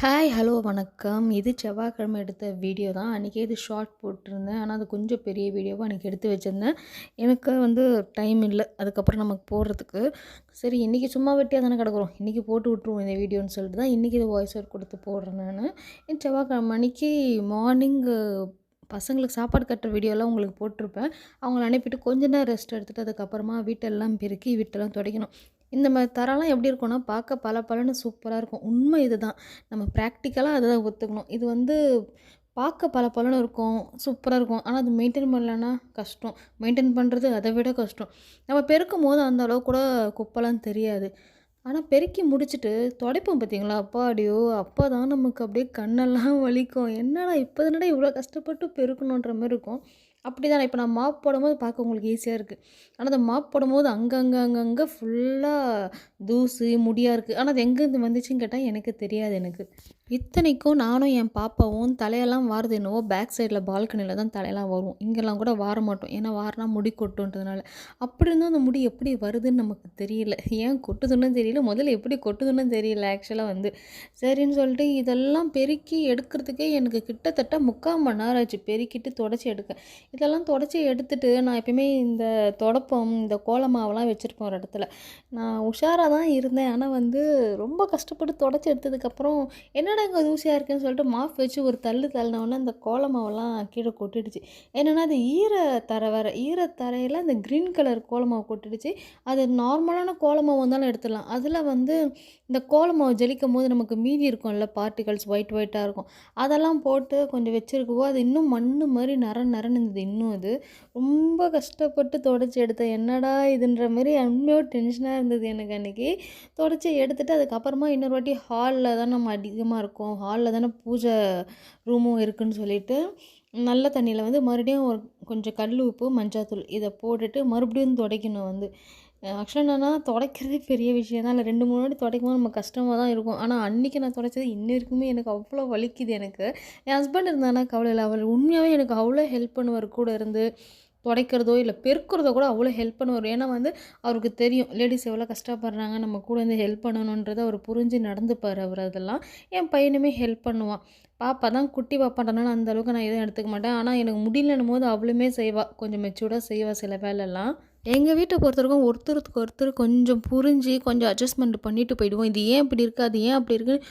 Hi hello வணக்கம். இது செவ்வாய்க்கிழமை எடுத்த வீடியோ தான். அன்றைக்கி இது ஷார்ட் போட்டிருந்தேன். ஆனால் அது கொஞ்சம் பெரிய வீடியோவாக அன்றைக்கி எடுத்து வச்சுருந்தேன். எனக்கு வந்து டைம் இல்லை. அதுக்கப்புறம் நமக்கு போடுறதுக்கு. சரி இன்றைக்கி சும்மா வெட்டியாக தானே கிடக்குறோம். இன்றைக்கி போட்டு விட்ருவோம் இந்த வீடியோன்னு சொல்லிட்டு தான் இன்றைக்கி இது வாய்ஸ் ஓவர் கொடுத்து போடுறேன் நான். செவ்வாய்க்கிழமை அன்றைக்கி மார்னிங்கு பசங்களுக்கு சாப்பாடு கட்டுற வீடியோலாம் உங்களுக்கு போட்டிருப்பேன். அவங்கள அனுப்பிட்டு கொஞ்ச நேரம் ரெஸ்ட் எடுத்துகிட்டு அதுக்கப்புறமா வீட்டெல்லாம் பெருக்கி வீட்டெல்லாம் துடைக்கணும். இந்த மாதிரி தரம்லாம் எப்படி இருக்கும்னா பார்க்க பல பலன்னு சூப்பராக இருக்கும். உண்மை இதுதான். நம்ம ப்ராக்டிக்கலாக அதை தான் ஒத்துக்கணும். இது வந்து பார்க்க பல பலனும் இருக்கும் சூப்பராக இருக்கும். ஆனால் அது மெயின்டைன் பண்ணலன்னா கஷ்டம். மெயின்டைன் பண்ணுறது அதை விட கஷ்டம். நம்ம பெருக்கும் போது அந்த அளவு கூட குப்பைலாம் தெரியாது. ஆனால் பெருக்கி முடிச்சுட்டு துடைப்போம் பார்த்தீங்களா அப்பாடியோ அப்போ தான் நமக்கு அப்படியே கண்ணெல்லாம் வலிக்கும். என்னடா இப்போ தானடா இவ்வளோ கஷ்டப்பட்டு பெருக்கணுன்ற மாதிரி இருக்கும். அப்படி தான் இப்போ நான் மாப் போடும்போது பார்க்க உங்களுக்கு ஈஸியாக இருக்குது ஆனால் அந்த மாப் போடும்போது அங்கங்கே அங்கங்கே ஃபுல்லாக தூசு முடியாக இருக்குது ஆனால் அது எங்கேருந்து வந்துச்சுன்னு கேட்டால் எனக்கு தெரியாது எனக்கு. இத்தனைக்கும் நானும் என் பாப்பாவும் தலையெல்லாம் வாரது என்னவோ பேக் சைடில் பால்கனியில் தான் தலையெல்லாம் வரும் இங்கெல்லாம் கூட வார மாட்டோம். ஏன்னா வாரனா முடி கொட்டுன்றதுனால. அப்படி இருந்தும் அந்த முடி எப்படி வருதுன்னு நமக்கு தெரியல. ஏன் கொட்டுதுன்னு தெரியல. முதல்ல எப்படி கொட்டுதுன்னு தெரியல ஆக்சுவலாக வந்து. சரின்னு சொல்லிட்டு இதெல்லாம் பெருக்கி எடுக்கிறதுக்கே எனக்கு கிட்டத்தட்ட முக்கால் மணி நேரம் ஆச்சு. பெருக்கிட்டு தொடச்சி எடுக்க. இதெல்லாம் தொடச்சி எடுத்துட்டு நான் எப்பயுமே இந்த தொடப்பம் இந்த கோலமாவெல்லாம் வச்சுருப்போம் ஒரு இடத்துல. நான் உஷாராக தான் இருந்தேன். ஆனால் வந்து ரொம்ப கஷ்டப்பட்டு தொடச்சி எடுத்ததுக்கப்புறம் என்னடா இங்கே தூசியாக இருக்குன்னு சொல்லிட்டு மாஃப் வச்சு ஒரு தள்ளு தள்ளினோடனே அந்த கோலமாவெல்லாம் கீழே கொட்டிடுச்சு. என்னென்னா அது ஈர தரை வேறு. ஈர தரையில் அந்த க்ரீன் கலர் கோலமாவு கொட்டிடுச்சு. அது நார்மலான கோலமாவு வந்தாலும் எடுத்துடலாம். அதில் வந்து இந்த கோலமாவு ஜலிக்கும் போது நமக்கு மீதி இருக்கும்ல பார்ட்டிகல்ஸ் ஒயிட் ஒயிட்டாக இருக்கும். அதெல்லாம் போட்டு கொஞ்சம் வச்சுருக்கவோ அது இன்னும் மண் மாதிரி நர நரன்னு இருந்தது இன்னும் அது. ரொம்ப கஷ்டப்பட்டு தொடச்சி எடுத்தேன் என்னடா இதுன்ற மாதிரி உண்மையோ டென்ஷனாக இருந்தது எனக்கு அன்றைக்கி தொடச்சி எடுத்துகிட்டு அதுக்கப்புறமா இன்னொரு வாட்டி ஹாலில் தான் நம்ம அதிகமாக இருக்கோம். ஹாலில் தானே பூஜை ரூமும் இருக்குதுன்னு சொல்லிட்டு நல்ல தண்ணியில் வந்து மறுபடியும் ஒரு கொஞ்சம் கல் உப்பு மஞ்சாத்தூள் இதை போட்டுட்டு மறுபடியும் துடைக்கணும் வந்து. ஆக்சுவலாக என்னென்னா துடைக்கிறதே பெரிய விஷயம் தான் இல்லை ரெண்டு மூணு வாட்டி துடைக்கும் போது நம்ம கஷ்டமாக தான் இருக்கும். ஆனால் அன்றைக்கி நான் துடைச்சது இன்ன வரைக்குமே எனக்கு அவ்வளோ வலிக்குது எனக்கு. என் ஹஸ்பண்ட் இருந்தானா கவலை இல்லை. அவர் உண்மையாகவே எனக்கு அவ்வளோ ஹெல்ப் பண்ணுவார். கூட இருந்து துடைக்கிறதோ இல்லை பெருக்கிறதோ கூட அவ்வளோ ஹெல்ப் பண்ணுவார். ஏன்னா வந்து அவருக்கு தெரியும் லேடிஸ் எவ்வளோ கஷ்டப்படுறாங்க. நம்ம கூட வந்து ஹெல்ப் பண்ணணுன்றதை அவர் புரிஞ்சு நடந்துப்பார் அவர் அதெல்லாம். என் பையனுமே ஹெல்ப் பண்ணுவான். பாப்பா தான் குட்டி பாப்பான்றனால அந்த அளவுக்கு நான் எதுவும் எடுத்துக்க மாட்டேன். ஆனால் எனக்கு முடியலன்னும் போது அவளுமே செய்வாள் கொஞ்சம் மெச்சூர்டாக செய்வாள் சில வேலைலாம். எங்கள் வீட்டை பொறுத்தவரைக்கும் ஒருத்தருக்கு ஒருத்தர் கொஞ்சம் புரிஞ்சு கொஞ்சம் அட்ஜஸ்ட்மெண்ட் பண்ணிட்டு போயிடுவோம். இது ஏன் இப்படி இருக்குது அது ஏன் அப்படி இருக்குது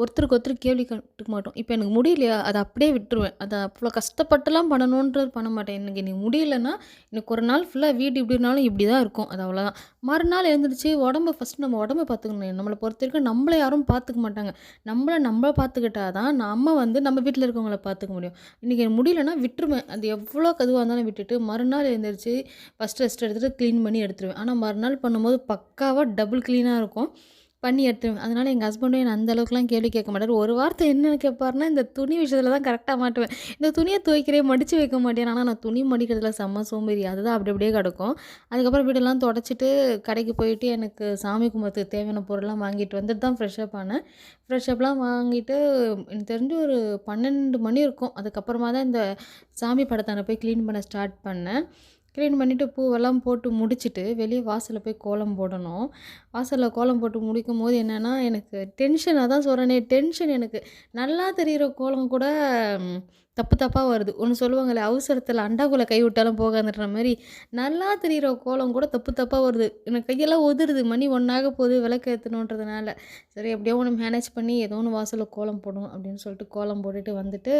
ஒருத்தருக்கு ஒருத்தர் கேள்வி கட்டுக்க மாட்டோம். இப்போ எனக்கு முடியலையா? அதை அப்படியே விட்டுருவேன். அதை அவ்வளோ கஷ்டப்பட்டுலாம் பண்ணணுன்றது பண்ண மாட்டேன். எனக்கு எனக்கு முடியலன்னா எனக்கு ஒரு நாள் ஃபுல்லாக வீடு இப்படி இருந்தாலும் இப்படி தான் இருக்கும். அது அவ்வளோதான் மறுநாள் எழுந்திரிச்சு உடம்பு ஃபஸ்ட்டு நம்ம உடம்பை பார்த்துக்கணும். நம்மளை பொறுத்த வரைக்கும் நம்மளை யாரும் பார்த்துக்க மாட்டாங்க. நம்மளை நம்மளை பார்த்துக்கிட்டா தான் நம்ம வந்து நம்ம வீட்டில் இருக்கவங்கள பார்த்துக்க முடியும். இன்றைக்கி எனக்கு முடியலன்னா விட்டுருவேன். அது எவ்வளோ கதுவாக இருந்தாலும் விட்டுட்டு மறுநாள் எழுந்திரிச்சு ஃபஸ்ட் ரெஸ்ட் எடுத்துகிட்டு க்ளீன் பண்ணி எடுத்துருவேன். ஆனால் மறுநாள் பண்ணும்போது பக்காவாக டபுள் க்ளீனாக இருக்கும். பண்ணி எடுத்துருவேன். அதனால் எங்கள் ஹஸ்பண்டும் என்ன அந்தளவுக்குலாம் கேள்வி கேட்க மாட்டார். ஒரு வார்த்தை என்னென்னு கேட்பாருன்னா இந்த துணி விஷயத்தில் தான் கரெக்டாக மாட்டுவேன். இந்த துணியை துவைக்கிறே மடித்து வைக்க மாட்டேன். ஆனால் நான் துணி மடிக்கிறதுல செம்ம சோம்பேறி. அதுதான் அப்படி அப்படியே கிடக்கும். அதுக்கப்புறம் வீடெல்லாம் தொடச்சிட்டு கடைக்கு போயிட்டு எனக்கு சாமி கும்பத்துக்கு தேவையான பொருள்லாம் வாங்கிட்டு வந்துட்டு தான் ஃப்ரெஷ்அப் ஆனேன். ஃப்ரெஷ்ஷப்லாம் வாங்கிட்டு எனக்கு தெரிஞ்சு ஒரு பன்னெண்டு மணி இருக்கும். அதுக்கப்புறமா தான் இந்த சாமி படத்தை போய் க்ளீன் பண்ண ஸ்டார்ட் பண்ணேன். க்ளீன் பண்ணிவிட்டு பூவெல்லாம் போட்டு முடிச்சுட்டு வெளியே வாசலில் போய் கோலம் போடணும். வாசலில் கோலம் போட்டு முடிக்கும் போது என்னென்னா எனக்கு டென்ஷனாக தான் சொல்கிறேனே டென்ஷன் எனக்கு. நல்லா தெரிகிற கோலம் கூட தப்பு தப்பாக வருது. ஒன்று சொல்லுவாங்களே அவசரத்தில் அண்டாக்குள்ளே கை விட்டாலும் போகாதுன்ற மாதிரி நல்லா தெரிகிற கோலம் கூட தப்பு தப்பாக வருது. எனக்கு கையெல்லாம் உதிருது மணி ஒன்றாக போகுது விளக்கு ஏற்றணுன்றதுனால சரி எப்படியோ ஒன்று மேனேஜ் பண்ணி ஏதோ ஒன்று வாசலில் கோலம் போடணும் அப்படின்னு சொல்லிட்டு கோலம் போட்டுட்டு வந்துட்டு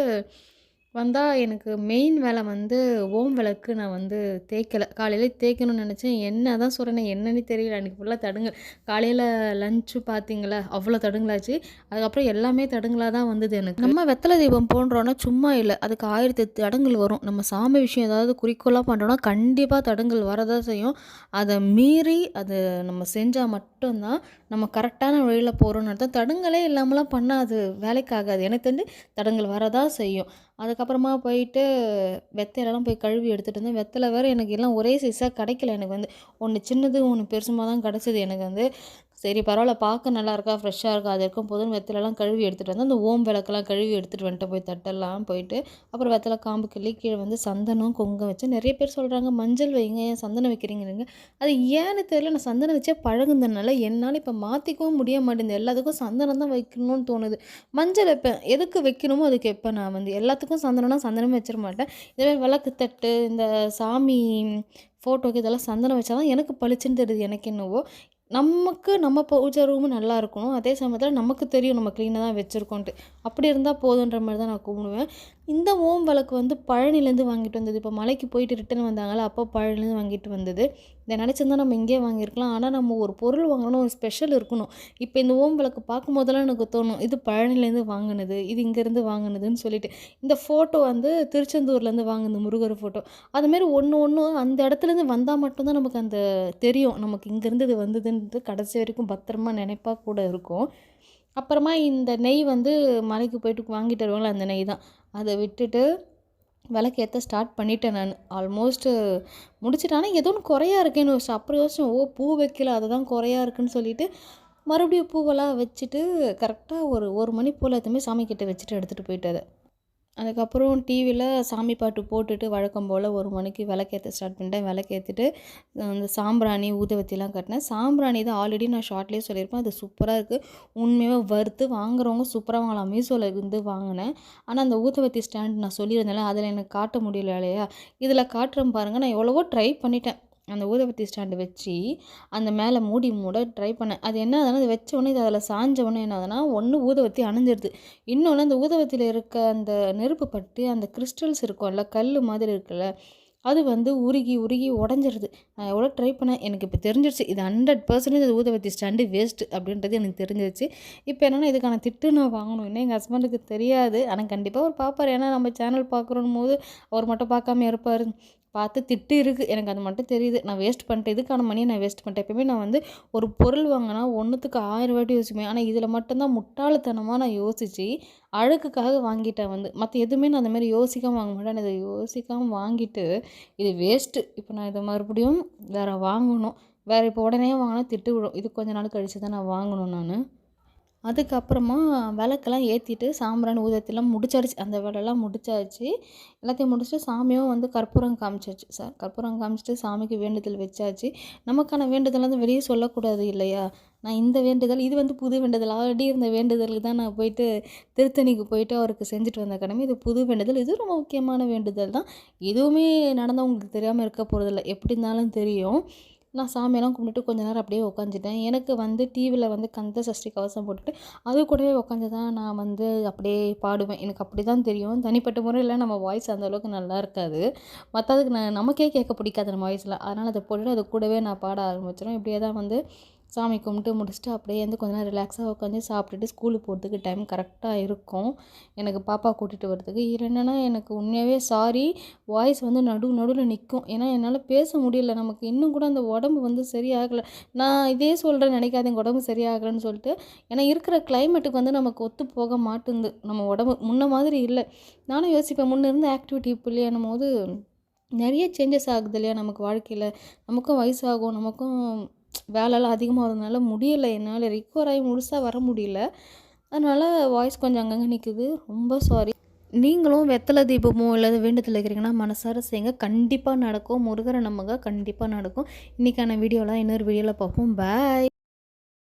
வந்தால் எனக்கு மெயின் வேலை வந்து ஓம் விளக்கு நான் வந்து தேய்க்கலை. காலையில் தேய்க்கணும்னு நினச்சேன். என்ன தான் சொல்கிறேன் என்னன்னு தெரியல. அன்றைக்கி ஃபுல்லாக தடுங்க காலையில் லஞ்சு பார்த்தீங்களா? அவ்வளோ தடுங்களாச்சு. அதுக்கப்புறம் எல்லாமே தடுங்களாக தான் வந்தது எனக்கு. நம்ம வெத்தலை தீபம் போன்றோன்னா சும்மா இல்லை. அதுக்கு ஆயிரத்தி தடங்கள் வரும். நம்ம சாமி விஷயம் ஏதாவது குறிக்கோளாக பண்ணுறோன்னா கண்டிப்பாக தடங்கள் வரதான் செய்யும். அதை மீறி அதை நம்ம செஞ்சால் மட்டும்தான் நம்ம கரெக்டான வழியில் போகிறோன்னு அர்த்தம். தடுங்களே இல்லாமலாம் பண்ணால் அது வேலைக்காகாது எனக்கு தெரிஞ்சு தடங்கள் வரதான் செய்யும். அதுக்கப்புறமா போயிட்டு வெத்தையிலலாம் போய் கழுவி எடுத்துகிட்டு வந்தேன் வெத்தலை வேறு எனக்கு எல்லாம் ஒரே சைஸாக கிடைக்கல. எனக்கு வந்து ஒன்று சின்னது ஒன்று பெருசுமாக தான் கிடச்சிது. எனக்கு வந்து சரி பரவாயில்ல பார்க்க நல்லா இருக்கா ஃப்ரெஷ்ஷாக இருக்கா அது இருக்கும் போதும் வெத்தலெல்லாம் கழுவி எடுத்துகிட்டு வந்து அந்த ஓம் விளக்கெல்லாம் கழுவி எடுத்துகிட்டு வந்துட்டு போய் தட்டெல்லாம் போயிட்டு அப்புறம் வெத்தலை காம்பு கிள்ளி கீழே வந்து சந்தனம் குங்கம் வச்சு நிறைய பேர் சொல்கிறாங்க மஞ்சள் வைங்க ஏன் சந்தனம் வைக்கிறீங்கிறீங்க அது ஏன்னு தெரியல நான் சந்தனம் வச்சே பழகுனதுனால என்னால் இப்போ மாற்றிக்கவும் முடிய மாட்டேங்குது. எல்லாத்துக்கும் சந்தனம் தான் வைக்கணும்னு தோணுது. மஞ்சள் வைப்பேன் எதுக்கு வைக்கணுமோ அதுக்கு வைப்பேன் நான் வந்து எல்லாத்துக்கும் சந்தனம்னா சந்தனமே வச்சிட மாட்டேன். இதே விளக்கு தட்டு இந்த சாமி ஃபோட்டோக்கு இதெல்லாம் சந்தனம் வச்சா தான் எனக்கு பளிச்சுன்னு தெரியுது எனக்கு என்னவோ. நமக்கு நம்ம பூஜை ரூமும் நல்லா இருக்கணும். அதே சமயத்தில் நமக்கு தெரியும் நம்ம க்ளீனாக தான் வச்சுருக்கோன்ட்டு. அப்படி இருந்தால் போதுன்ற மாதிரி தான் நான் கும்பிடுவேன் இந்த ஓம் விளக்கு வந்து பழனிலேருந்து வாங்கிட்டு வந்தது. இப்போ மலைக்கு போயிட்டு ரிட்டன் வந்தாங்களா அப்போ பழனிலேருந்து வாங்கிட்டு வந்தது. இதை நினச்சிருந்தா நம்ம இங்கேயே வாங்கியிருக்கலாம். ஆனால் நம்ம ஒரு பொருள் வாங்கணும் ஒரு ஸ்பெஷல் இருக்கணும். இப்போ இந்த ஓம் விளக்கு பார்க்கும் போதெல்லாம் எனக்கு தோணும் இது பழனிலேருந்து வாங்கினது இது இங்கேருந்து வாங்கினதுன்னு சொல்லிட்டு. இந்த ஃபோட்டோ வந்து திருச்செந்தூர்லேருந்து வாங்கினது முருகர் ஃபோட்டோ அதுமாரி ஒன்று ஒன்று அந்த இடத்துலேருந்து வந்தால் மட்டும்தான் நமக்கு அந்த தெரியும். நமக்கு இங்கேருந்து இது வந்ததுன்றது கடைசி வரைக்கும் பத்திரமா நினைப்பா கூட இருக்கும். அப்புறமா இந்த நெய் வந்து மலைக்கு போயிட்டு வாங்கிட்டு வருவாங்களே அந்த நெய் தான். அதை விட்டுட்டு விளக்கேற்ற ஸ்டார்ட் பண்ணிட்டேன் நான். ஆல்மோஸ்ட்டு முடிச்சிட்டேன் ஆனால் ஏதோ ஒன்று குறையா இருக்கேன்னு யோசிச்சேன் அப்புறம் யோசிச்சேன் ஓ பூ வைக்கல அதுதான் குறையா இருக்குன்னு சொல்லிட்டு மறுபடியும் பூவெல்லாம் வச்சுட்டு கரெக்டாக ஒரு ஒரு மணி போல் எதுவுமே சாமி கிட்டே வச்சுட்டு எடுத்துகிட்டு போயிட்டு அதை அதுக்கப்புறம் டிவியில் சாமி பாட்டு போட்டுட்டு வழக்கம் போல் ஒரு மணிக்கு விளக்கேற்ற ஸ்டார்ட் பண்ணிட்டேன். விளக்கேற்றிட்டு அந்த சாம்பிராணி ஊதுவத்திலாம் கட்டினேன். சாம்பிராணி தான் ஆல்ரெடி நான் ஷார்ட்லேயே சொல்லியிருப்பேன். அது சூப்பராக இருக்குது உண்மையாக வறுத்து வாங்குறவங்க சூப்பராக வாங்கலாம் மீஷோவில் இருந்து வாங்கினேன். ஆனால் அந்த ஊதுவத்தி ஸ்டாண்ட் நான் சொல்லியிருந்தேன்ல அதில் எனக்கு காட்ட முடியல இல்லையா? இதில் காட்டுறேன் பாருங்கள் நான் எவ்வளவோ ட்ரை பண்ணிட்டேன். அந்த ஊதபத்தி ஸ்டாண்டு வச்சு அந்த மேலே மூடி மூட ட்ரை பண்ணேன். அது என்ன ஆகுதுன்னா அது வச்ச உடனே இது அதில் சாஞ்ச உடனே என்ன ஆகுதுன்னா ஒன்று ஊதுவத்தி அணைஞ்சிருது. இன்னொன்று அந்த ஊதுவத்தியில் இருக்க அந்த நெருப்பு பட்டு அந்த கிறிஸ்டல்ஸ் இருக்கும்ல கல் மாதிரி இருக்குல்ல அது வந்து உருகி உருகி உடஞ்சிருது. நான் எவ்வளோ ட்ரை பண்ணேன் எனக்கு இப்போ தெரிஞ்சிருச்சு. இது ஹண்ட்ரட் பர்சன்டேஜ் அது ஊதுவத்தி ஸ்டாண்டு வேஸ்ட்டு அப்படின்றது எனக்கு தெரிஞ்சிருச்சு. இப்போ என்னென்னா இதுக்கான திட்டு நான் வாங்கணும். இன்னும் எங்கள் ஹஸ்பண்டுக்கு தெரியாது. ஆனால் கண்டிப்பாக அவர் பார்ப்பார் ஏன்னா நம்ம சேனல் பார்க்குறோம் போது அவர் மட்டும் பார்க்காம இருப்பார். பார்த்து திட்டு இருக்குது எனக்கு அது மட்டும் தெரியுது. நான் வேஸ்ட் பண்ணிட்டேன். இதுக்கான மணியை நான் வேஸ்ட் பண்ணிட்டேன். எப்பயுமே நான் வந்து ஒரு பொருள் வாங்கினா ஒன்றுத்துக்கு ஆயிரம் வாட்டி யோசிப்பேன். ஆனால் இதில் மட்டும்தான் முட்டாள்தனமாக நான் யோசித்து அழுக்குக்காக வாங்கிட்டேன் வந்து. மற்ற எதுவுமே நான் அந்தமாரி யோசிக்காமல் வாங்க மாட்டேன். இதை யோசிக்காமல் வாங்கிட்டு இது வேஸ்ட்டு இப்போ நான் இதை மறுபடியும் வேறு வாங்கணும். வேறு இப்போ உடனே வாங்கினா திட்டு விடும். இது கொஞ்ச நாள் கழித்து தான் நான் வாங்கணும் நான். அதுக்கப்புறமா விளக்கெல்லாம் ஏற்றிட்டு சாம்பிராணி ஊதத்திலாம் முடிச்சாச்சு. அந்த வேலைலாம் முடிச்சாச்சு. எல்லாத்தையும் முடிச்சுட்டு சாமியும் வந்து கற்பூரம் காமிச்சாச்சு. சார் கற்பூரம் காமிச்சிட்டு சாமிக்கு வேண்டுதல் வச்சாச்சு. நமக்கான வேண்டுதல் வந்து வெளியே சொல்லக்கூடாது இல்லையா? நான் இந்த வேண்டுதல் இது வந்து புது வேண்டுதல். ஆல்ரெடி இருந்த வேண்டுதலுக்கு தான் நான் போயிட்டு திருத்தணிக்கு போயிட்டு அவருக்கு செஞ்சுட்டு வந்த கடமை. இது புது வேண்டுதல். இது ரொம்ப முக்கியமான வேண்டுதல் தான். எதுவுமே நடந்தவங்களுக்கு தெரியாமல் இருக்க போகிறதில்ல எப்படி இருந்தாலும் தெரியும். நான் சாமியெல்லாம் கும்பிட்டுட்டு கொஞ்ச நேரம் அப்படியே உட்காந்துட்டேன் எனக்கு வந்து டிவியில் வந்து கந்த சஷ்டி கவசம் போட்டுட்டு அது கூடவே உட்காந்து தான் நான் வந்து அப்படியே பாடுவேன். எனக்கு அப்படி தான் தெரியும். தனிப்பட்ட முறையில் நம்ம வாய்ஸ் அந்த அளவுக்கு நல்லா இருக்காது. மற்றதுக்கு நான் நமக்கே கேட்க பிடிக்காது நம்ம வாய்ஸில் அதனால் அதை போட்டுட்டு அது கூடவே நான் பாட ஆரம்பிச்சிடும் இப்படியே தான் வந்து சாமி கும்பிட்டு முடிச்சுட்டு அப்படியே வந்து கொஞ்ச நேரம் ரிலாக்ஸாக உட்காந்து சாப்பிட்டுட்டு ஸ்கூலுக்கு போகிறதுக்கு டைம் கரெக்டாக இருக்கும். எனக்கு பாப்பா கூட்டிகிட்டு வரதுக்கு இது என்னென்னா எனக்கு உண்மையாகவே சாரி வாய்ஸ் வந்து நடு நடுவில் நிற்கும் ஏன்னா என்னால் பேச முடியல. நமக்கு இன்னும் கூட அந்த உடம்பு வந்து சரியாகலை. நான் இதே சொல்கிறேன் நினைக்காதீங்க. உடம்பு சரியாகலைன்னு சொல்லிட்டு ஏன்னா இருக்கிற கிளைமேட்டுக்கு வந்து நமக்கு ஒத்து போக மாட்டேங்குது நம்ம உடம்பு முன்ன மாதிரி இல்லை. நானும் யோசிப்பேன். முன்னே இருந்த ஆக்டிவிட்டி இப்போ இல்லையானும் போது நிறைய சேஞ்சஸ் ஆகுது இல்லையா? நமக்கு வாழ்க்கையில். நமக்கும் வயசாகும். நமக்கும் வேலைலாம் அதிகமாகிறதுனால முடியலை. என்னால் ரிக்கவர் ஆகி முழுசாக வர முடியல. அதனால் வாய்ஸ் கொஞ்சம் அங்கங்கே நிற்குது ரொம்ப சாரி நீங்களும் வெத்தலை தீபமோ இல்லை வேண்டுதல் இருக்கிறீங்கன்னா மனசார செய்யுங்க. கண்டிப்பாக நடக்கும். முருகரை நம்புங்க. கண்டிப்பாக நடக்கும். இன்றைக்கான வீடியோலாம் இன்னொரு வீடியோவில் பார்ப்போம். பாய்